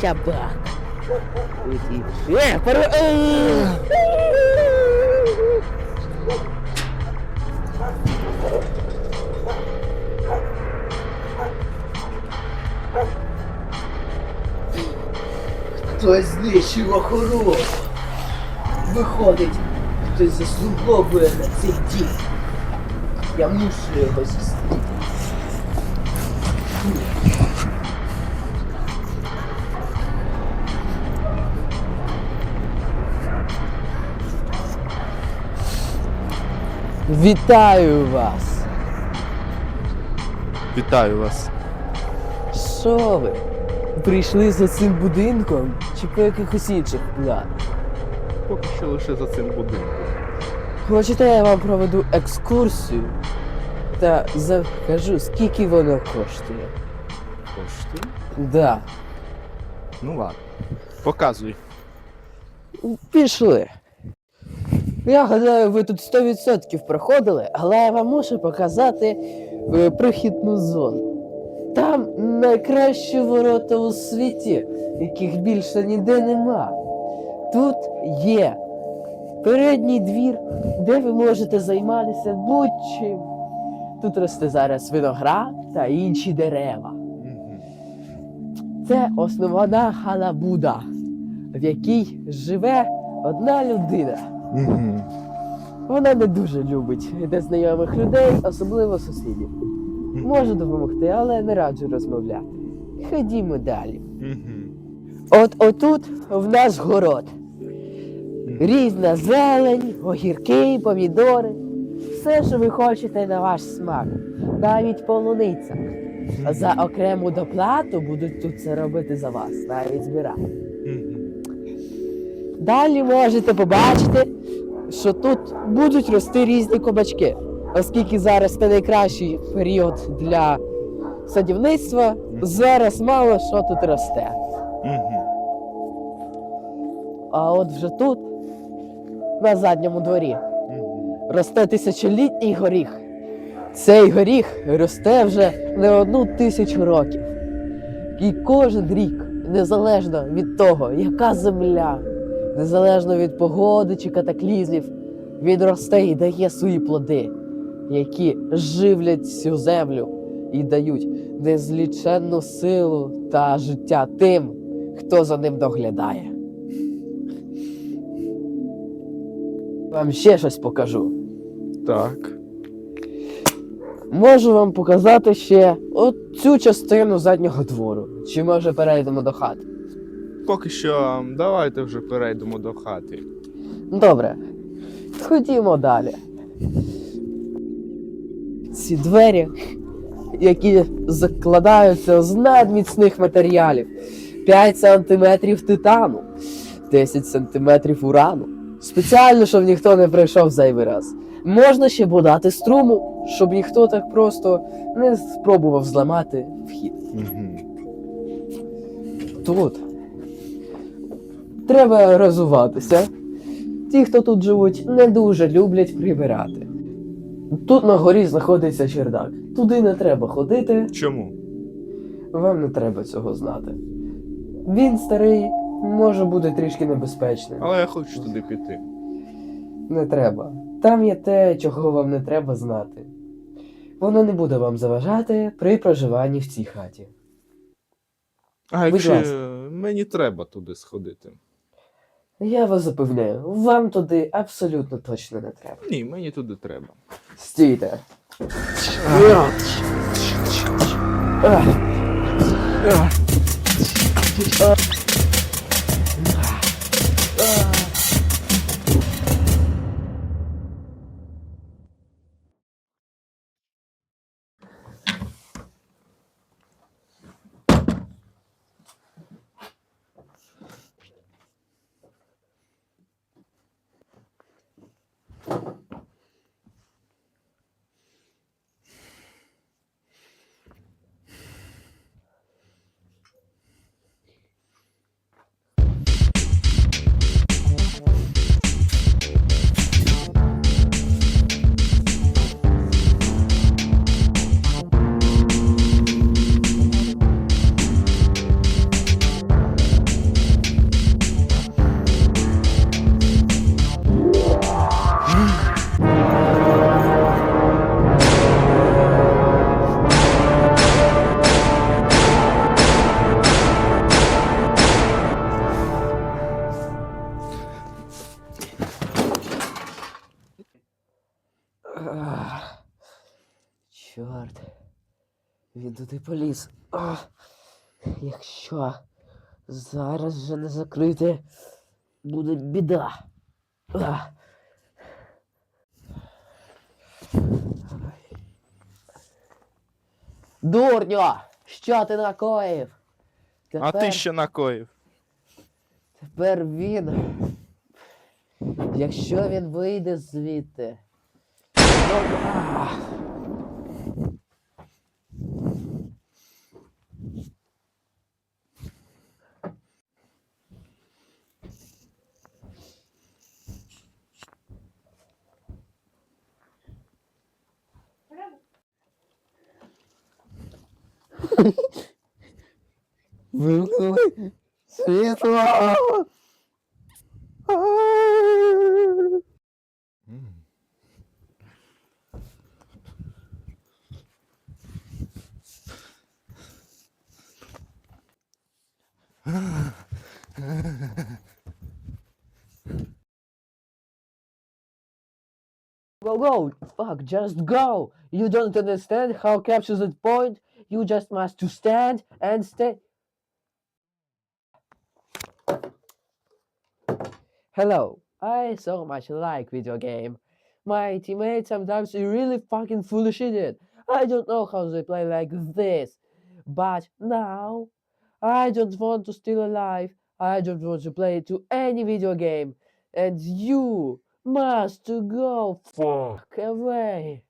Собака. Е, е. Хтось знищив охорону. Виходить, хтось заслуговує на цей дім. Я мушу його зустріти. Вітаю вас! Вітаю вас. Що ви? Прийшли за цим будинком чи по якихось інших планах? Поки що лише за цим будинком. Хочете, я вам проведу екскурсію та закажу, скільки воно коштує. Коштує? Да. Ну ладно. Показуй. Пішли. Я гадаю, ви тут 100% проходили, але я вам мушу показати е, прихідну зону. Там найкращі ворота у світі, яких більше ніде нема. Тут є передній двір, де ви можете займатися будь-чим. Тут росте зараз виноград та інші дерева. Це основна халабуда, в якій живе одна людина. Вона не дуже любить незнайомих людей, особливо сусідів. Можу допомогти, але не раджу розмовляти. Ходімо далі. От отут в нас город. Різна зелень, огірки, помідори. Все, що ви хочете на ваш смак, навіть полуниця. За окрему доплату будуть тут це робити за вас, навіть збирати. Далі можете побачити, що тут будуть рости різні кабачки, оскільки зараз це найкращий період для садівництва, зараз мало що тут росте. А от вже тут, на задньому дворі, росте тисячолітній горіх. Цей горіх росте вже не одну тисячу років. І кожен рік, незалежно від того, яка земля, незалежно від погоди чи катаклізмів, він росте і дає свої плоди, які живлять цю землю і дають незліченну силу та життя тим, хто за ним доглядає. Вам ще щось покажу. Так. Можу вам показати ще от цю частину заднього двору. Чи може перейдемо до хати? Поки що давайте вже перейдемо до хати. Добре. Ходімо далі. Ці двері, які закладаються з надміцних матеріалів. 5 сантиметрів титану, 10 сантиметрів урану. Спеціально, щоб ніхто не прийшов зайвий раз. Можна ще подати струму, щоб ніхто так просто не спробував зламати вхід. Тут треба розвиватися. Ті, хто тут живуть, не дуже люблять прибирати. Тут на горі знаходиться чердак. Туди не треба ходити, Чому? вам не треба цього знати. Він старий, може бути трішки небезпечним. Але я хочу туди піти. Не треба. Там є те, чого вам не треба знати. Воно не буде вам заважати при проживанні в цій хаті. А Будь якщо ласка. мені треба туди сходити? Я вас запевняю, вам туди абсолютно точно не треба. Ні, мені туди треба. Стійте. Ах. Uh. Він туди поліз. Ах, якщо зараз же не закрити, буде біда. Ах. Дурньо! Що ти накоїв? А ти що накоїв? Тепер він. Якщо він вийде звідти. то-. Вимкнули світло. Go, go! Fuck, just go! You don't understand how captures that point? you just must to stand and stay. Hello, I so much like video game. My teammates sometimes really fucking foolish idiot. I don't know how they play like this. But now, I don't want to steal alive. I don't want to play to any video game. And you must to go fuck away.